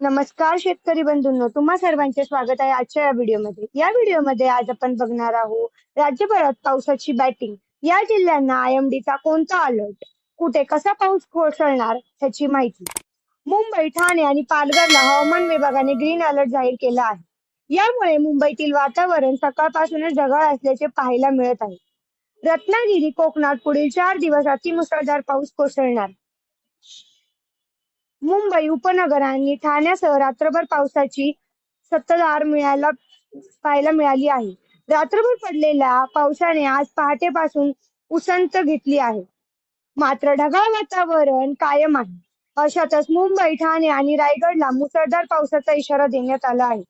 नमस्कार शेतकरी बंधूंनो तुम्हा सर्वांचे स्वागत आहे आजच्या या व्हिडिओमध्ये. या व्हिडिओमध्ये आज आपण बघणार आहोत राज्यभरात पावसाची बॅटिंग या जिल्ह्यांना आयएमडीचा कोणता अलर्ट कुठे कसा पाऊस कोसळणार ह्याची माहिती. मुंबई ठाणे आणि पालघरला हवामान विभागाने ग्रीन अलर्ट जाहीर केला आहे. यामुळे मुंबईतील वातावरण सकाळपासूनच ढगाळ असल्याचे पाहायला मिळत आहे. रत्नागिरी कोकणात पुढील चार दिवस अतिमुसळधार पाऊस कोसळणार. मुंबई उपनगर आणि ठाण्यासह रात्रभर पावसाची सत्तधार मिळायला पाहायला मिळाली आहे. रात्रभर पडलेल्या पावसाने आज पहाटेपासून उसंत घेतली आहे. मात्र ढगाळ वातावरण कायम आहे. अशातच मुंबई ठाणे आणि रायगडला मुसळधार पावसाचा इशारा देण्यात आला आहे.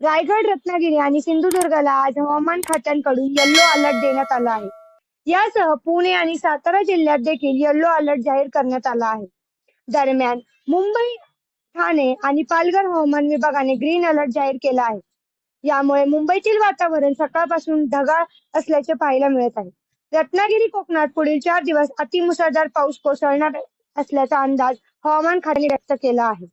रायगड रत्नागिरी आणि सिंधुदुर्गला आज हवामान खात्यांकडून येल्लो अलर्ट देण्यात आला आहे. यासह पुणे आणि सातारा जिल्ह्यात देखील येल्लो अलर्ट जाहीर करण्यात आला आहे. दरम्यान मुंबई ठाणे आणि पालघर हवामान विभागाने ग्रीन अलर्ट जाहीर केला आहे. यामुळे मुंबईतील वातावरण सकाळपासून ढगाळ असल्याचे पाहायला मिळत आहे. रत्नागिरी कोकणात पुढील चार दिवस अतिमुसळधार पाऊस कोसळणार असल्याचा अंदाज हवामान खात्याने व्यक्त केला आहे.